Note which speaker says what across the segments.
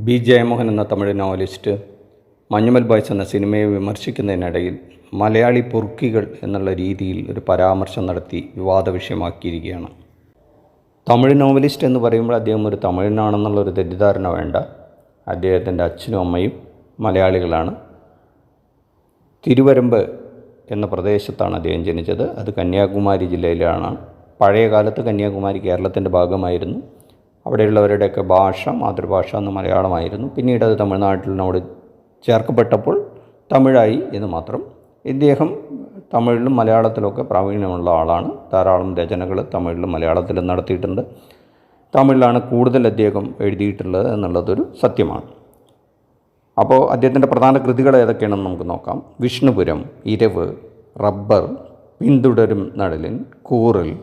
Speaker 1: B Jayamohan എന്ന Tamil novelist Manjummel boys എന്ന സിനിമയെ വിമർശിക്കുന്നതിനിടയിൽ മലയാളി പൊറുക്കികൾ എന്നുള്ള രീതിയിൽ ഒരു പരാമർശം നടത്തി വിവാദ വിഷയമാക്കിയിരിക്കുകയാണ്. തമിഴ് നോവലിസ്റ്റ് എന്ന് പറയുമ്പോൾ അദ്ദേഹം ഒരു തമിഴനാണെന്നുള്ളൊരു തെറ്റിദ്ധാരണ വേണ്ട. അദ്ദേഹത്തിന്റെ അച്ഛനും അമ്മയും മലയാളികളാണ്. തിരുവരമ്പ് എന്ന പ്രദേശത്താണ് അദ്ദേഹം ജനിച്ചത്. അത് കന്യാകുമാരി ജില്ലയിലാണ്. പഴയ കാലത്ത് കന്യാകുമാരി കേരളത്തിന്റെ ഭാഗമായിരുന്നു. അവിടെയുള്ളവരുടെയൊക്കെ ഭാഷ മാതൃഭാഷ എന്ന് മലയാളമായിരുന്നു. പിന്നീട് അത് തമിഴ്നാട്ടിലിനോട് ചേർക്കപ്പെട്ടപ്പോൾ തമിഴായി എന്ന് മാത്രം. ഇദ്ദേഹം തമിഴിലും മലയാളത്തിലൊക്കെ പ്രാവീണ്യമുള്ള ആളാണ്. ധാരാളം രചനകൾ തമിഴിലും മലയാളത്തിലും നടത്തിയിട്ടുണ്ട്. തമിഴിലാണ് കൂടുതൽ അദ്ദേഹം എഴുതിയിട്ടുള്ളത് എന്നുള്ളതൊരു സത്യമാണ്. അപ്പോൾ അദ്ദേഹത്തിന്റെ പ്രധാന കൃതികൾ ഏതൊക്കെയാണെന്ന് നമുക്ക് നോക്കാം. വിഷ്ണുപുരം ഇരവ് റബ്ബർ പിന്തുടരും നടലിൻ കൂറിൽ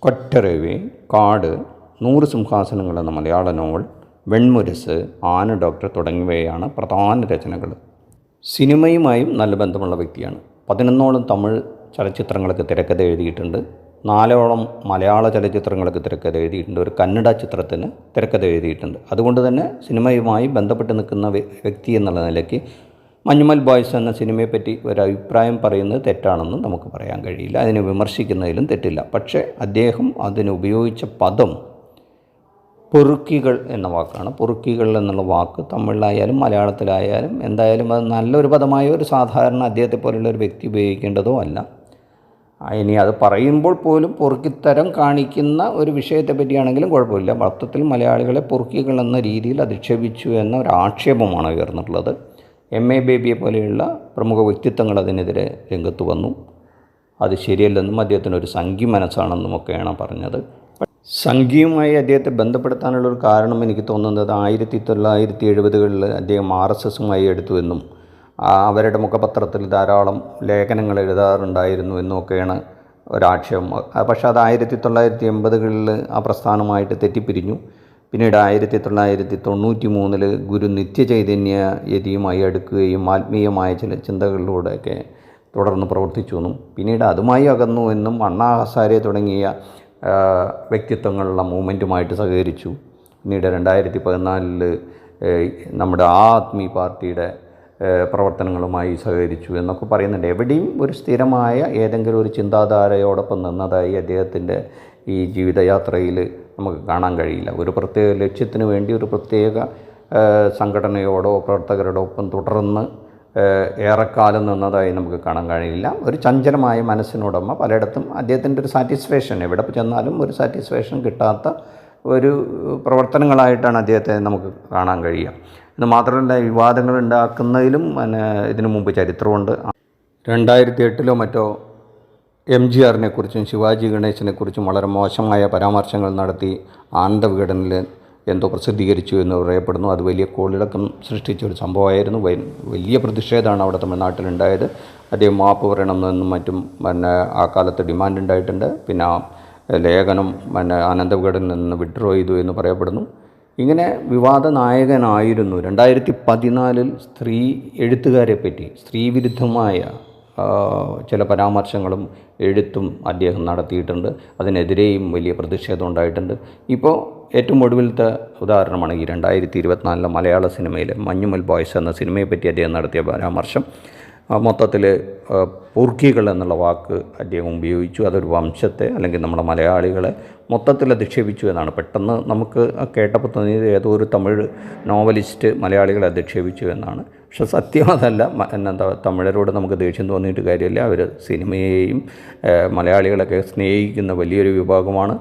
Speaker 1: കൊറ്റരവി കാട് നൂറ് സിംഹാസനങ്ങൾ എന്ന മലയാള നോവൽ വെൺമുരസ് ആന ഡോക്ടർ തുടങ്ങിയവയാണ് പ്രധാന രചനകൾ. സിനിമയുമായും നല്ല ബന്ധമുള്ള വ്യക്തിയാണ്. പതിനൊന്നോളം തമിഴ് ചലച്ചിത്രങ്ങൾക്ക് തിരക്കഥ എഴുതിയിട്ടുണ്ട്. നാലോളം മലയാള ചലച്ചിത്രങ്ങൾക്ക് തിരക്കഥ എഴുതിയിട്ടുണ്ട്. ഒരു കന്നഡ ചിത്രത്തിന് തിരക്കഥ എഴുതിയിട്ടുണ്ട്. അതുകൊണ്ട് തന്നെ സിനിമയുമായി ബന്ധപ്പെട്ട് നിൽക്കുന്ന വ്യക്തി എന്നുള്ള നിലയ്ക്ക് മഞ്ഞുമൽ ബോയ്സ് എന്ന സിനിമയെപ്പറ്റി ഒരു അഭിപ്രായം പറയുന്നത് തെറ്റാണെന്നും നമുക്ക് പറയാൻ കഴിയില്ല. അതിനെ വിമർശിക്കുന്നതിലും തെറ്റില്ല. പക്ഷേ അദ്ദേഹം അതിന് ഉപയോഗിച്ച പദം പൊറുക്കികൾ എന്ന വാക്കാണ്. പൊറുക്കികൾ എന്നുള്ള വാക്ക് തമിഴിലായാലും മലയാളത്തിലായാലും എന്തായാലും അത് നല്ലൊരു പദമായ ഒരു സാധാരണ അദ്ദേഹത്തെ പോലുള്ള ഒരു വ്യക്തി ഉപയോഗിക്കേണ്ടതോ അല്ല. ഇനി അത് പറയുമ്പോൾ പോലും പൊറുക്കിത്തരം കാണിക്കുന്ന ഒരു വിഷയത്തെ പറ്റിയാണെങ്കിലും കുഴപ്പമില്ല. മൊത്തത്തിൽ മലയാളികളെ പൊറുക്കികൾ എന്ന രീതിയിൽ അധിക്ഷേപിച്ചു എന്ന ഒരു ആക്ഷേപമാണ് ഉയർന്നിട്ടുള്ളത്. എം എ ബേബിയെ പോലെയുള്ള പ്രമുഖ വ്യക്തിത്വങ്ങൾ അതിനെതിരെ രംഗത്ത് വന്നു. അത് ശരിയല്ലെന്നും അദ്ദേഹത്തിനൊരു മനസ്സാണെന്നും ഒക്കെയാണ് പറഞ്ഞത്. സംഖ്യയുമായി അദ്ദേഹത്തെ ബന്ധപ്പെടുത്താനുള്ള ഒരു കാരണം എനിക്ക് തോന്നുന്നത് ആയിരത്തി തൊള്ളായിരത്തി എഴുപതുകളിൽ അദ്ദേഹം ആർ എസ് എസുമായി എടുത്തുവെന്നും അവരുടെ മുഖപത്രത്തിൽ ധാരാളം ലേഖനങ്ങൾ എഴുതാറുണ്ടായിരുന്നു എന്നൊക്കെയാണ് ഒരാക്ഷേപം. പക്ഷേ അത് ആയിരത്തി തൊള്ളായിരത്തി എൺപതുകളിൽ ആ പ്രസ്ഥാനമായിട്ട് തെറ്റിപ്പിരിഞ്ഞു. പിന്നീട് ആയിരത്തി തൊള്ളായിരത്തി തൊണ്ണൂറ്റി മൂന്നിൽ ഗുരു നിത്യചൈതന്യ യതിയുമായി അടുക്കുകയും ആത്മീയമായ ചില ചിന്തകളിലൂടെയൊക്കെ തുടർന്ന് പ്രവർത്തിച്ചു എന്നും പിന്നീട് അതുമായി അകന്നു എന്നും അണ്ണാ ഹസാരെ തുടങ്ങിയ വ്യക്തിത്വങ്ങളുള്ള മൂവ്മെന്റുമായിട്ട് സഹകരിച്ചു. പിന്നീട് രണ്ടായിരത്തി പതിനാലിൽ നമ്മുടെ ആദ്മി പാർട്ടിയുടെ പ്രവർത്തനങ്ങളുമായി സഹകരിച്ചു എന്നൊക്കെ പറയുന്നുണ്ട്. എവിടെയും ഒരു സ്ഥിരമായ ഏതെങ്കിലും ഒരു ചിന്താധാരയോടൊപ്പം നിന്നതായി അദ്ദേഹത്തിന്റെ ഈ ജീവിതയാത്രയിൽ നമുക്ക് കാണാൻ കഴിയില്ല. ഒരു പ്രത്യേക ലക്ഷ്യത്തിന് വേണ്ടി ഒരു പ്രത്യേക സംഘടനയോടോ പ്രവർത്തകരോടോ ഒപ്പം തുടർന്ന് ഏറെക്കാലം നിന്നതായി നമുക്ക് കാണാൻ കഴിയില്ല. ഒരു ചഞ്ചലമായ മനസ്സിനുടമ പലയിടത്തും അദ്ദേഹത്തിന്റെ ഒരു സാറ്റിസ്ഫാക്ഷൻ എവിടെ ചെന്നാലും ഒരു സാറ്റിസ്ഫാക്ഷൻ കിട്ടാത്ത ഒരു പ്രവർത്തനങ്ങളായിട്ടാണ് അദ്ദേഹത്തെ നമുക്ക് കാണാൻ കഴിയുക. ഇത് മാത്രമല്ല വിവാദങ്ങൾ ഉണ്ടാക്കുന്നതിലും പിന്നെ ഇതിനു മുമ്പ് ചരിത്രമുണ്ട്. രണ്ടായിരത്തി എട്ടിലോ മറ്റോ എം ജി ആറിനെക്കുറിച്ചും ശിവാജി ഗണേശിനെക്കുറിച്ചും വളരെ മോശമായ പരാമർശങ്ങൾ നടത്തി ആനന്ദവിഘടനിൽ എന്തോ പ്രസിദ്ധീകരിച്ചു എന്ന് പറയപ്പെടുന്നു അത് വലിയ കോളിളക്കം സൃഷ്ടിച്ച ഒരു സംഭവമായിരുന്നു. വലിയ പ്രതിഷേധമാണ് അവിടെ തമിഴ്നാട്ടിലുണ്ടായത്. അദ്ദേഹം മാപ്പ് പറയണമെന്നും മറ്റും പിന്നെ ആ കാലത്ത് ഡിമാൻഡ് ഉണ്ടായിട്ടുണ്ട് പിന്നെ ലേഖനം പിന്നെ ആനന്ദവിഘടനിൽ നിന്ന് വിഡ്രോ ചെയ്തു എന്ന് പറയപ്പെടുന്നു. ഇങ്ങനെ വിവാദ നായകനായിരുന്നു. രണ്ടായിരത്തി പതിനാലിൽ സ്ത്രീ എഴുത്തുകാരെ പറ്റി സ്ത്രീവിരുദ്ധമായ ചില പരാമർശങ്ങളും എഴുത്തും അദ്ദേഹം നടത്തിയിട്ടുണ്ട്. അതിനെതിരെയും വലിയ പ്രതിഷേധം ഉണ്ടായിട്ടുണ്ട്. ഇപ്പോൾ ഏറ്റവും ഒടുവിലത്തെ ഉദാഹരണമാണ് ഈ രണ്ടായിരത്തി ഇരുപത്തിനാലിലെ മലയാള സിനിമയിലെ മഞ്ഞുമൽ ബോയ്സ് എന്ന സിനിമയെ പറ്റി അദ്ദേഹം നടത്തിയ പരാമർശം. മൊത്തത്തിൽ പൂർക്കികൾ എന്നുള്ള വാക്ക് അദ്ദേഹം ഉപയോഗിച്ചു. അതൊരു വംശത്തെ അല്ലെങ്കിൽ നമ്മുടെ മലയാളികളെ മൊത്തത്തിൽ അധിക്ഷേപിച്ചു എന്നാണ്. പെട്ടെന്ന് നമുക്ക് കേട്ടപ്പോൾ തോന്നിയത് ഏതോ ഒരു തമിഴ് നോവലിസ്റ്റ് മലയാളികളെ അധിക്ഷേപിച്ചു എന്നാണ്. പക്ഷെ സത്യം അതല്ല. എന്താ തമിഴരോട് നമുക്ക് ദേഷ്യം തോന്നിയിട്ട് കാര്യമില്ല. അവർ സിനിമയെയും മലയാളികളൊക്കെ സ്നേഹിക്കുന്ന വലിയൊരു വിഭാഗമാണ്.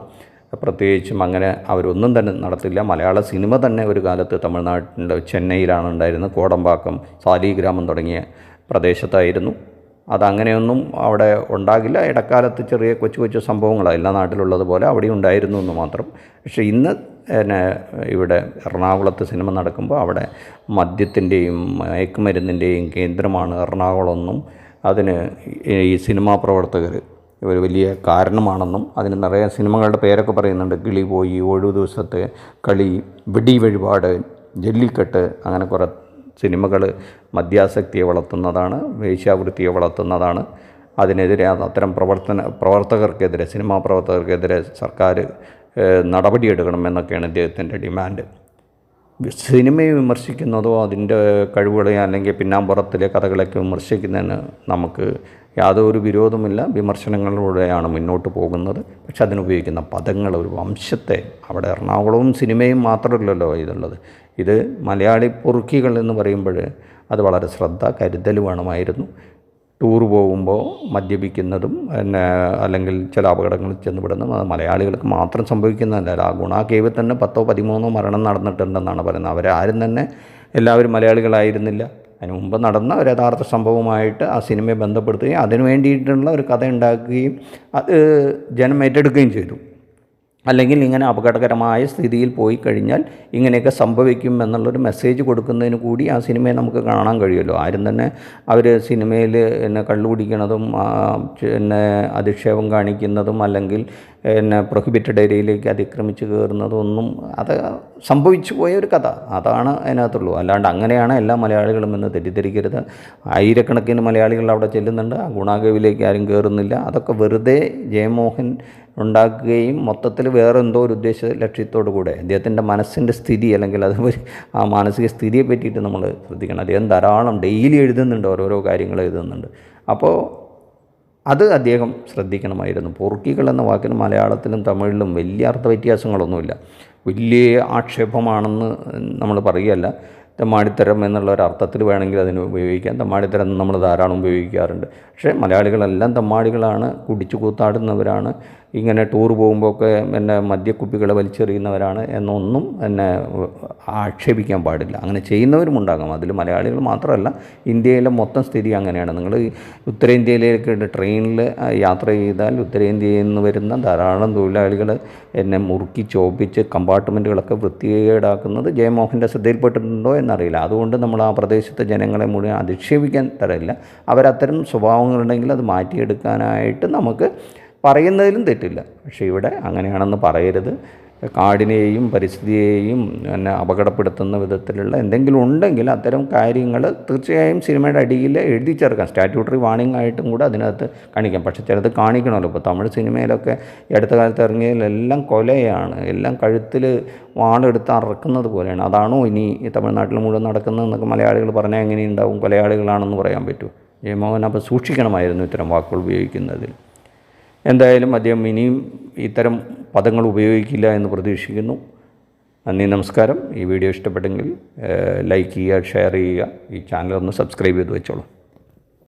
Speaker 1: പ്രത്യേകിച്ചും അങ്ങനെ അവരൊന്നും തന്നെ നടത്തില്ല. മലയാള സിനിമ തന്നെ ഒരു കാലത്ത് തമിഴ്നാട്ടിന്റെ ചെന്നൈയിലാണ് ഉണ്ടായിരുന്നത്. കോടമ്പാക്കം സാലിഗ്രാമം തുടങ്ങിയ പ്രദേശത്തായിരുന്നു. അതങ്ങനെയൊന്നും അവിടെ ഉണ്ടാകില്ല. ഇടക്കാലത്ത് ചെറിയ കൊച്ചു കൊച്ചു സംഭവങ്ങളാണ്. എല്ലാ നാട്ടിലുള്ളതുപോലെ അവിടെ ഉണ്ടായിരുന്നു എന്ന് മാത്രം. പക്ഷേ ഇന്ന് പിന്നെ ഇവിടെ എറണാകുളത്ത് സിനിമ നടക്കുമ്പോൾ അവിടെ മദ്യത്തിന്റെയും മയക്കുമരുന്നിന്റെയും കേന്ദ്രമാണ് എറണാകുളമെന്നും അതിന് ഈ സിനിമാ പ്രവർത്തകർ ഒരു വലിയ കാരണമാണെന്നും അതിന് നിറയെ സിനിമകളുടെ പേരൊക്കെ പറയുന്നുണ്ട്. കിളി പോയി ഒഴിവ് ദിവസത്തെ കളി വെടി വഴിപാട് ജല്ലിക്കെട്ട് അങ്ങനെ കുറേ സിനിമകൾ മദ്യാസക്തിയെ വളർത്തുന്നതാണ് വേശ്യാവൃത്തിയെ വളർത്തുന്നതാണ്. അതിനെതിരെ അത് അത്തരം പ്രവർത്തന പ്രവർത്തകർക്കെതിരെ സിനിമാ പ്രവർത്തകർക്കെതിരെ സർക്കാർ ഏഹ്, നടപടിയെടുക്കണം എന്നൊക്കെയാണ് ഇദ്ദേഹത്തിന്റെ ഡിമാൻഡ്. സിനിമയെ വിമർശിക്കുന്നതോ അതിന്റെ കഴിവുകളെ അല്ലെങ്കിൽ പിന്നാമ്പുറത്തിലെ കഥകളൊക്കെ വിമർശിക്കുന്നതിന് നമുക്ക് യാതൊരു വിരോധമില്ല വിമർശനങ്ങളിലൂടെയാണ് മുന്നോട്ട് പോകുന്നത്. പക്ഷെ അതിനുപയോഗിക്കുന്ന പദങ്ങൾ ഒരു വംശത്തെ അവിടെ എറണാകുളവും സിനിമയും മാത്രമല്ലല്ലോ ഇതുള്ളത്. ഇത് മലയാളി പൊറുക്കികൾ എന്ന് പറയുമ്പോൾ അത് വളരെ ശ്രദ്ധ കരുതൽ വേണമായിരുന്നു. ടൂർ പോകുമ്പോൾ മദ്യപിക്കുന്നതും പിന്നെ അല്ലെങ്കിൽ ചില അപകടങ്ങളിൽ ചെന്നുപെടുന്നതും അത് മലയാളികൾക്ക് മാത്രം സംഭവിക്കുന്നതല്ല. ആ കേവിൽ തന്നെ പത്തോ പതിമൂന്നോ മരണം നടന്നിട്ടുണ്ടെന്നാണ് പറയുന്നത്. അവരാരും തന്നെ എല്ലാവരും മലയാളികളായിരുന്നില്ല. അതിന് മുമ്പ് നടന്ന ഒരു യഥാർത്ഥ സംഭവമായിട്ട് ആ സിനിമയെ ബന്ധപ്പെടുത്തുകയും അതിനു വേണ്ടിയിട്ടുള്ള ഒരു കഥ ഉണ്ടാക്കുകയും അത് ജനം ഏറ്റെടുക്കുകയും ചെയ്തു. അല്ലെങ്കിൽ ഇങ്ങനെ അപകടകരമായ സ്ഥിതിയിൽ പോയി കഴിഞ്ഞാൽ ഇങ്ങനെയൊക്കെ സംഭവിക്കും എന്നുള്ളൊരു മെസ്സേജ് കൊടുക്കുന്നതിന് കൂടി ആ സിനിമയെ നമുക്ക് കാണാൻ കഴിയുമല്ലോ. ആരും തന്നെ അവർ സിനിമയിൽ എന്നെ കള്ളു കുടിക്കണതും പിന്നെ അധിക്ഷേപം കാണിക്കുന്നതും അല്ലെങ്കിൽ എന്നെ പ്രൊഹിബിറ്റഡ് ഏരിയയിലേക്ക് അതിക്രമിച്ച് കയറുന്നതും ഒന്നും അത് സംഭവിച്ചു പോയ ഒരു കഥ. അതാണ് അതിനകത്തുള്ളൂ. അല്ലാണ്ട് അങ്ങനെയാണ് എല്ലാ മലയാളികളും എന്ന് തെറ്റിദ്ധരിക്കരുത്. ആയിരക്കണക്കിന് മലയാളികൾ അവിടെ ചെല്ലുന്നുണ്ട്. ആ ഗുണാകേവിലേക്ക് ആരും കയറുന്നില്ല അതൊക്കെ വെറുതെ ജയമോഹൻ ഉണ്ടാക്കുകയും മൊത്തത്തിൽ വേറെ എന്തോ ഒരു ഉദ്ദേശ ലക്ഷ്യത്തോടു കൂടെ അദ്ദേഹത്തിന്റെ മനസ്സിന്റെ സ്ഥിതി അല്ലെങ്കിൽ അത് ആ മാനസിക സ്ഥിതിയെ പറ്റിയിട്ട് നമ്മൾ ശ്രദ്ധിക്കണം. അദ്ദേഹം ധാരാളം ഡെയിലി എഴുതുന്നുണ്ട് ഓരോരോ കാര്യങ്ങൾ എഴുതുന്നുണ്ട്. അപ്പോൾ അത് അദ്ദേഹം ശ്രദ്ധിക്കണമായിരുന്നു. പൊറുക്കികൾ എന്ന വാക്കിന് മലയാളത്തിലും തമിഴിലും വലിയ അർത്ഥ വ്യത്യാസങ്ങളൊന്നുമില്ല വലിയ ആക്ഷേപമാണെന്ന് നമ്മൾ പറയുകയല്ല. തെമ്മാടിത്തരം എന്നുള്ള ഒരു അർത്ഥത്തിൽ വേണമെങ്കിൽ അതിന് ഉപയോഗിക്കാം. തെമ്മാടിത്തരം നമ്മൾ ധാരാളം ഉപയോഗിക്കാറുണ്ട്. പക്ഷേ മലയാളികളെല്ലാം തെമ്മാടികളാണ് കുടിച്ചു കൂത്താടുന്നവരാണ്. ഇങ്ങനെ ടൂർ പോകുമ്പോഴൊക്കെ പിന്നെ മദ്യക്കുപ്പികൾ വലിച്ചെറിയുന്നവരാണ് എന്നൊന്നും എന്നെ ആക്ഷേപിക്കാൻ പാടില്ല. അങ്ങനെ ചെയ്യുന്നവരും ഉണ്ടാകാം. അതിൽ മലയാളികൾ മാത്രമല്ല ഇന്ത്യയിലെ മൊത്തം സ്ഥിതി അങ്ങനെയാണ്. നിങ്ങൾ ഉത്തരേന്ത്യയിലേക്ക് ട്രെയിനിൽ യാത്ര ചെയ്താൽ ഉത്തരേന്ത്യയിൽ നിന്ന് വരുന്ന ധാരാളം തൊഴിലാളികൾ എന്നെ മുറുക്കി ചോപ്പിച്ച് കമ്പാർട്ട്മെന്റുകളൊക്കെ വൃത്തികേടാക്കുന്നത് ജയമോഹന്റെ ശ്രദ്ധയിൽപ്പെട്ടിട്ടുണ്ടോ എന്നറിയില്ല. അതുകൊണ്ട് നമ്മൾ ആ പ്രദേശത്തെ ജനങ്ങളെ മുഴുവൻ അധിക്ഷേപിക്കാൻ തരമില്ല അവരത്തരം സ്വഭാവങ്ങളുണ്ടെങ്കിൽ അത് മാറ്റിയെടുക്കാനായിട്ട് നമുക്ക് പറയുന്നതിലും തെറ്റില്ല. പക്ഷേ ഇവിടെ അങ്ങനെയാണെന്ന് പറയരുത്. കാടിനെയും പരിസ്ഥിതിയെയും പിന്നെ അപകടപ്പെടുത്തുന്ന വിധത്തിലുള്ള എന്തെങ്കിലും ഉണ്ടെങ്കിൽ അത്തരം കാര്യങ്ങൾ തീർച്ചയായും സിനിമയുടെ അടിയിൽ എഴുതി ചേർക്കാം. സ്റ്റാറ്റ്യൂട്ടറി വാണിംഗ് ആയിട്ടും കൂടെ അതിനകത്ത് കാണിക്കാം. പക്ഷേ ചിലത് കാണിക്കണമല്ലോ. ഇപ്പോൾ തമിഴ് സിനിമയിലൊക്കെ ഈ അടുത്ത കാലത്ത് ഇറങ്ങിയതിലെല്ലാം കൊലയാണ്. എല്ലാം കഴുത്തിൽ വാളെടുത്ത് അറക്കുന്നത് പോലെയാണ്. അതാണോ ഇനി തമിഴ്നാട്ടിൽ മുഴുവൻ നടക്കുന്നതെന്നൊക്കെ മലയാളികൾ പറഞ്ഞാൽ എങ്ങനെയുണ്ടാവും? കൊലയാളികളാണെന്ന് പറയാൻ പറ്റുമോ ജയമോഹൻ അപ്പോൾ സൂക്ഷിക്കണമായിരുന്നു ഇത്തരം വാക്കുകൾ ഉപയോഗിക്കുന്നതിൽ. എന്തായാലും അദ്ദേഹം ഇനിയും ഇത്തരം പദങ്ങൾ ഉപയോഗിക്കില്ല എന്ന് പ്രതീക്ഷിക്കുന്നു. നന്ദി നമസ്കാരം. ഈ വീഡിയോ ഇഷ്ടപ്പെട്ടെങ്കിൽ ലൈക്ക് ചെയ്യുക ഷെയർ ചെയ്യുക. ഈ ചാനൽ ഒന്ന് സബ്സ്ക്രൈബ് ചെയ്ത് വെച്ചോളൂ.